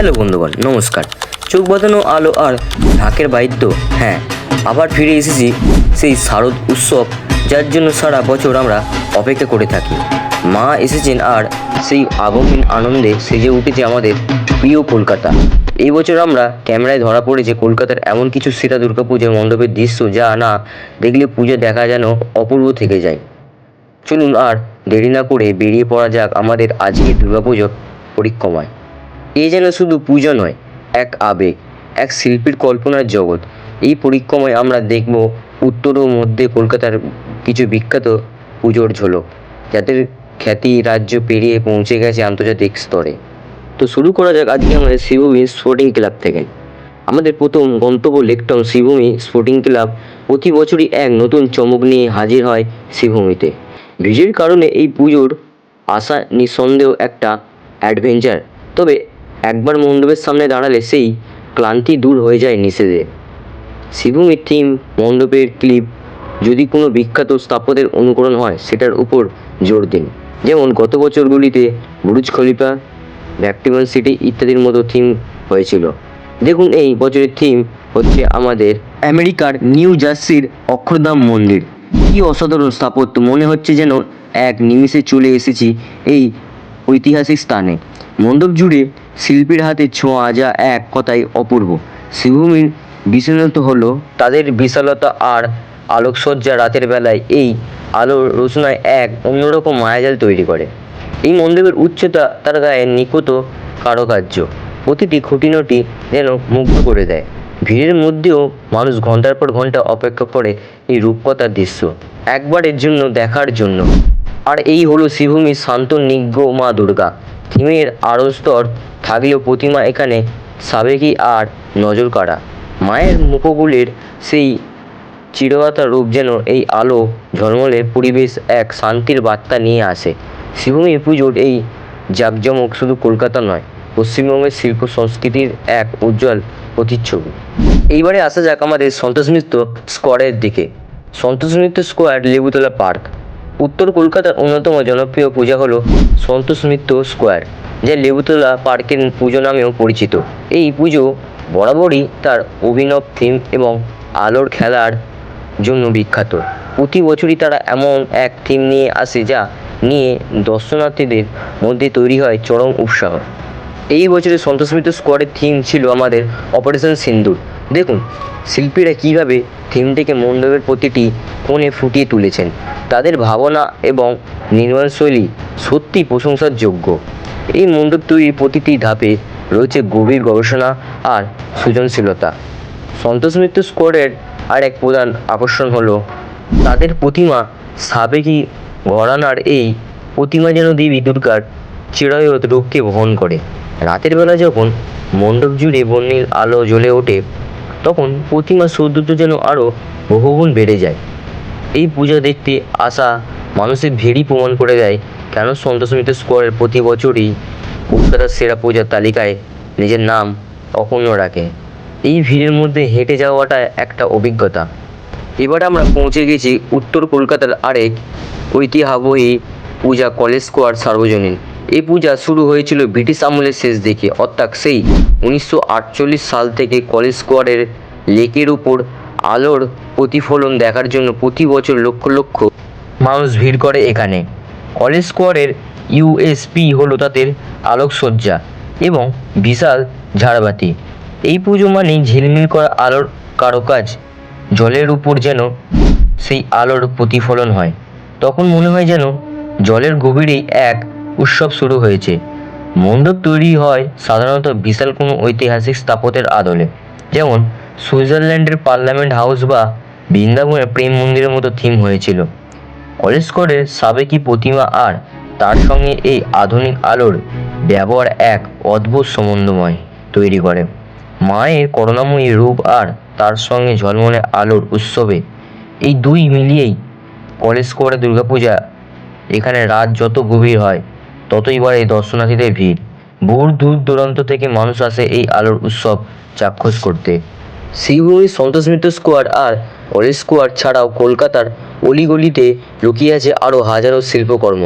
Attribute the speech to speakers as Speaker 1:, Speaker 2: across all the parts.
Speaker 1: Hello বন্ধুগণ, নমস্কার। চোখ বাঁধানো আলো আর ঢাকের বাদ্য হ্যাঁ আবার ফিরে এসেছি সেই শারদ উৎসব, যার জন্য সারা বছর আমরা অপেক্ষা করে থাকি। মা এসেছেন আর সেই আগমন আনন্দে সেজে উঠেছে আমাদের প্রিয় কলকাতা। এই বছর আমরা ক্যামেরায় ধরা পড়েছে কলকাতার এমন কিছু সেরা দুর্গাপুজোর মণ্ডপের দৃশ্য যা না দেখলে পুজো দেখা যেন অপূর্ব থেকে যায়। চলুন আর দেরি না করে বেরিয়ে পড়া যাক আমাদের আজকের দুর্গাপুজোর পরিক্রমায়। এ যেন শুধু পুজো নয়, এক আবেগ, এক শিল্পীর কল্পনার জগৎ। এই পরিক্রমায় আমরা দেখব উত্তর ও মধ্যে কলকাতার কিছু বিখ্যাত পুজোর ঝলক, যাদের খ্যাতি রাজ্য পেরিয়ে পৌঁছে গেছে আন্তর্জাতিক স্তরে। তো শুরু করা যাক আজকে আমাদের শিবভূমি স্পোর্টিং ক্লাব থেকে। আমাদের প্রথম গন্তব্য লেকটন শ্রীভূমি স্পোর্টিং ক্লাব প্রতি বছরই এক নতুন চমক নিয়ে হাজির হয় শ্রীভূমিতে ভিড়ের কারণে এই পুজোর আসা নিঃসন্দেহ একটা অ্যাডভেঞ্চার তবে একবার মণ্ডপের সামনে দাঁড়ালে সেই ক্লান্তি দূর হয়ে যায় নিষেধে। শ্রীভূমির থিম মণ্ডপের ক্লিপ যদি কোনো বিখ্যাত স্থাপত্যের অনুকরণ হয়, সেটার উপর জোর দিন। যেমন গত বছরগুলিতে বুরুজ খলিফা ভ্যাক্টিভান সিটি ইত্যাদির মতো থিম হয়েছিল। দেখুন, এই বছরের থিম হচ্ছে আমাদের আমেরিকার নিউ জার্সির অক্ষরধাম মন্দির। কি অসাধারণ স্থাপত্য! মনে হচ্ছে যেন এক নিমিষে চলে এসেছি এই ঐতিহাসিক স্থানে। মণ্ডপ জুড়ে শিল্পীর হাতে ছোঁয়া যা এক কথায় অপূর্ব। শ্রীভূমির বিশেষত হলো তাদের বিশালতা আর আলোকসজ্জা রাতের বেলায় এই আলোর রচনায় এক অন্যরকম মায়াজাল তৈরি করে। এই মণ্ডপের উচ্চতা তার গায়ে নিখুঁত কারুকার্য। প্রতিটি খুঁটিনটি যেন মুগ্ধ করে দেয়। ভিড়ের মধ্যেও মানুষ ঘণ্টার পর ঘণ্টা অপেক্ষা করে এই রূপকথার দৃশ্য। একবারের জন্য, দেখার জন্য। আর এই হলো শ্রীভূমির শান্ত নিজ্ঞ মা দুর্গা। থিমের আরও স্তর থাকলেও প্রতিমা এখানে সাবেকি আর নজর কাড়া মায়ের মুখগুলির সেই চিরগাতা রূপ যেন এই আলো ঝলমলে পরিবেশ এক শান্তির বার্তা নিয়ে আসে। শিবভূমি পুজোর এই জাঁকজমক শুধু কলকাতা নয়, পশ্চিমবঙ্গের শিল্প সংস্কৃতির এক উজ্জ্বল প্রতিচ্ছবি। এইবারে আসা যাক আমাদের সন্তোষ মিত্র স্কোয়ারের দিকে। Santosh Mitra square Lebutala park. উত্তর কলকাতার অন্যতম জনপ্রিয় পূজা হলো সন্তোষ মিত্র স্কোয়ার, যা লেবুতলা পার্কের পুজো নামেও পরিচিত। এই পুজো বরাবরই তার অভিনব থিম এবং আলোর খেলার জন্য বিখ্যাত। প্রতি বছরই তারা এমন এক থিম নিয়ে আসে যা নিয়ে দর্শনার্থীদের মধ্যে তৈরি হয় চরম উৎসাহ। এই বছরের সন্তোষ মিত্র স্কোয়ারের থিম ছিল আমাদের অপারেশন সিন্দুর। দেখুন, শিল্পীরা কীভাবে থিমটিকে মণ্ডপের প্রতিটি কোণে ফুটিয়ে তুলেছেন। তাদের ভাবনা এবং নির্মাণশৈলী সত্যি প্রশংসার যোগ্য এই মণ্ডপ তৈরির প্রতিটি ধাপে রয়েছে গভীর গবেষণা আর সৃজনশীলতা। সন্তোষ মিত্র স্কোয়ারের আর এক প্রধান আকর্ষণ হলো, তাদের প্রতিমা সাবেকি ঘরানার এই প্রতিমা যেন দেবী দুর্গার চিরায়ত রূপকে বহন করে। রাতের বেলা যখন মণ্ডপ জুড়ে বন্যের আলো জ্বলে ওঠে তখন প্রতিমা সৌন্দর্য যেন আরও বহুগুণ বেড়ে যায়। এই পূজা দেখতে আসা মানুষের ভিড়ই প্রমাণ করে দেয় কেন সন্তোষ মিত্র স্কোয়ারের প্রতি বছরই কলকাতার সেরা পূজার তালিকায় নিজের নাম অক্ষুণ্ণ রাখে। এই ভিড়ের মধ্যে হেঁটে যাওয়াটা একটা অভিজ্ঞতা। এবার আমরা পৌঁছে গেছি উত্তর কলকাতার আরেক ঐতিহ্যবাহী পূজা কলেজ স্কোয়ার সার্বজনীন। এই পূজা শুরু হয়েছিল ব্রিটিশ আমলের শেষ দিকে। অর্থাৎ সেই উনিশশো আটচল্লিশ সাল থেকে কলেজ স্কোয়ারের লেকের উপর আলোর প্রতিফলন দেখার জন্য প্রতি বছর লক্ষ লক্ষ মানুষ ভিড় করে এখানে। কলেজ স্কোয়ারের ইউএসপি হলো তাদের আলোকসজ্জা এবং বিশাল ঝাড়বাতি। এই পুজো মানেই ঝিলমিল করা আলোর কারুকাজ। জলের উপর যেন সেই আলোর প্রতিফলন হয়। তখন মনে হয় যেন জলের গভীরেই এক উৎসব শুরু হয়েছে। মণ্ডপ তৈরি হয় সাধারণত বিশাল কোনো ঐতিহাসিক স্থাপত্যের আদলে। যেমন, সুইজারল্যান্ডের পার্লামেন্ট হাউস বা বৃন্দাবনের প্রেম মন্দিরের মতো থিম হয়েছিল। কলেজ স্কোয়ারের সাবেকি প্রতিমা আর তার সঙ্গে এই আধুনিক আলোর ব্যবহার এক অদ্ভুত সম্বন্ধময় তৈরি করে। মায়ের করুণাময়ী রূপ আর তার সঙ্গে ঝলমলে আলোর উৎসবে। এই দুই মিলিয়েই কলেজ স্কোয়ারে দুর্গাপূজা। এখানে রাত যত গভীর হয় ততই বাড়ে দর্শনার্থীদের ভিড়। বহু দূর দূরান্ত থেকে মানুষ আসে এই আলোর উৎসব চাক্ষুষ করতে। শ্রীভূমি সন্তোষ মিত্র স্কোয়ার আর অলি স্কোয়ার ছাড়াও কলকাতার অলিগলিতে লুকিয়ে আছে আরও হাজারো শিল্পকর্ম।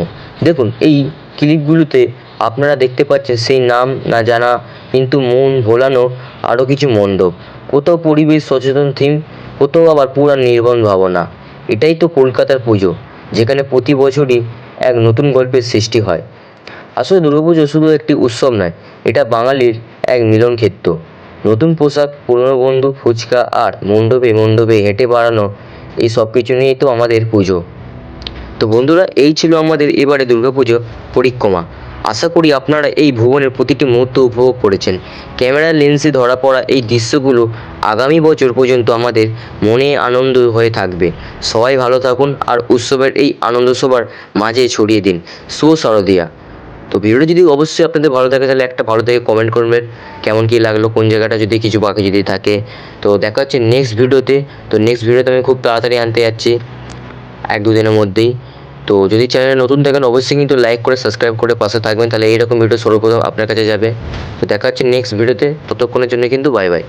Speaker 1: দেখুন, এই ক্লিপগুলোতে আপনারা দেখতে পাচ্ছেন সেই নাম না জানা, কিন্তু মন ভোলানো আরও কিছু মণ্ডপ। কোথাও পরিবেশ সচেতন থিম, কোথাও আবার পুরা নির্বন ভাবনা। এটাই তো কলকাতার পুজো, যেখানে প্রতি বছরই এক নতুন গল্পের সৃষ্টি হয়। আসলে দুর্গাপুজো শুধু একটি উৎসব নয়, এটা বাঙালির এক মিলন ক্ষেত্র নতুন পোশাক, পুরনো বন্ধু, ফুচকা আর মণ্ডপে মণ্ডপে হেঁটে বাড়ানো, এই সব কিছু নিয়েই তো আমাদের পুজো। তো বন্ধুরা, এই ছিল আমাদের এবারে দুর্গাপুজো পরিক্রমা। আশা করি আপনারা এই ভুবনের প্রতিটি মুহূর্ত উপভোগ করেছেন। ক্যামেরার লেন্সে ধরা পড়া এই দৃশ্যগুলো আগামী বছর পর্যন্ত আমাদের মনে আনন্দ হয়ে থাকবে। সবাই ভালো থাকুন আর উৎসবের এই আনন্দ সবার মাঝে ছড়িয়ে দিন। শুভ শারদিয়া। তো ভিডিওটা যদি অবশ্যই আপনাদের ভালো থাকে, তাহলে একটা ভালো থেকে কমেন্ট করবেন, কেমন কী লাগল, কোন জায়গাটা যদি কিছু বাকি যদি থাকে। তো দেখা হচ্ছে নেক্সট ভিডিওতে। তো নেক্সট ভিডিওতে আমি খুব তাড়াতাড়ি আনতে যাচ্ছি, এক দু দিনের মধ্যেই। তো যদি চ্যানেলে নতুন থাকেন, অবশ্যই কিন্তু লাইক করে সাবস্ক্রাইব করে পাশে থাকবেন, তাহলে এইরকম ভিডিও সর্বপ্রথম আপনার কাছে যাবে। তো দেখা হচ্ছে নেক্সট ভিডিওতে, ততক্ষণের জন্য কিন্তু বাই বাই